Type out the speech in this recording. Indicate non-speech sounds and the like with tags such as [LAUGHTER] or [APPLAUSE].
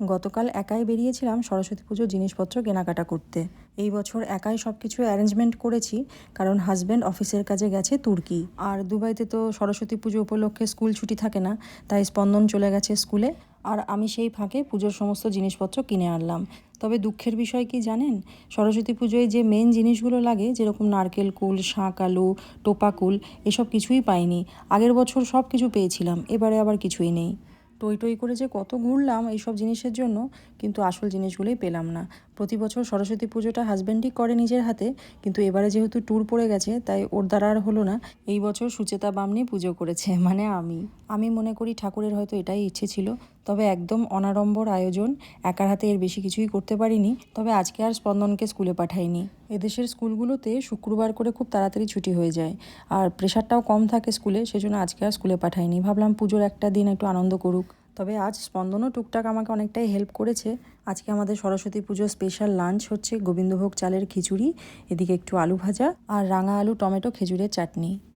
গতকাল একাই বেরিয়েছিলাম সরস্বতী পুজোর জিনিসপত্র কেনাকাটা করতে। এই বছর একাই সব কিছু অ্যারেঞ্জমেন্ট করেছি, কারণ হাজব্যান্ড অফিসের কাজে গেছে তুর্কি। আর দুবাইতে তো সরস্বতী পুজো উপলক্ষে স্কুল ছুটি থাকে না, তাই স্পন্দন চলে গেছে স্কুলে আর আমি সেই ফাঁকে পুজোর সমস্ত জিনিসপত্র কিনে আনলাম। তবে দুঃখের বিষয় কি জানেন? সরস্বতী পুজোয় যে মেন জিনিসগুলো লাগে, যেরকম নারকেল কুল শাঁক আলু, টোপা কুল, এসব কিছুই পাইনি। আগের বছর সব কিছু পেয়েছিলাম, এবারে আবার কিছুই নেই। টই টই করে যে কত ঘুরলাম এইসব জিনিসের জন্য কিন্তু আসল জিনিসগুলোই পেলাম না। প্রতি বছর সরস্বতী পুজোটা হাজব্যান্ডই করে নিজের হাতে, কিন্তু এবারে যেহেতু ট্যুর পড়ে গেছে, তাই ওর দ্বারা আর হলো না। এই বছর সুচেতা বামনি পুজো করেছে [LAUGHS] মানে আমি। আমি মনে করি ঠাকুরের হয়তো এটাই ইচ্ছে ছিল, তবে একদম অনাড়ম্বর আয়োজন, একার হাতে এর বেশি কিছুই করতে পারিনি, তবে আজকে আর স্পন্দনকে স্কুলে পাঠাইনি। এদেশের স্কুলগুলোতে শুক্রবার করে খুব তাড়াতাড়ি ছুটি হয়ে যায়, আর প্রেশারটাও কম থাকে স্কুলে, সেজন্য আজকে আর স্কুলে পাঠাইনি। ভাবলাম পুজোর একটা দিন একটু আনন্দ করুক। তবে আজ স্পন্দনও টুকটাক আমাকে অনেকটাই হেল্প করেছে। আজকে আমাদের সরস্বতী পুজোর স্পেশাল লাঞ্চ হচ্ছে গোবিন্দভোগ চালের খিচুড়ি, এদিকে একটু আলু ভাজা আর রাঙা আলু, টমেটো, খেজুরের চাটনি।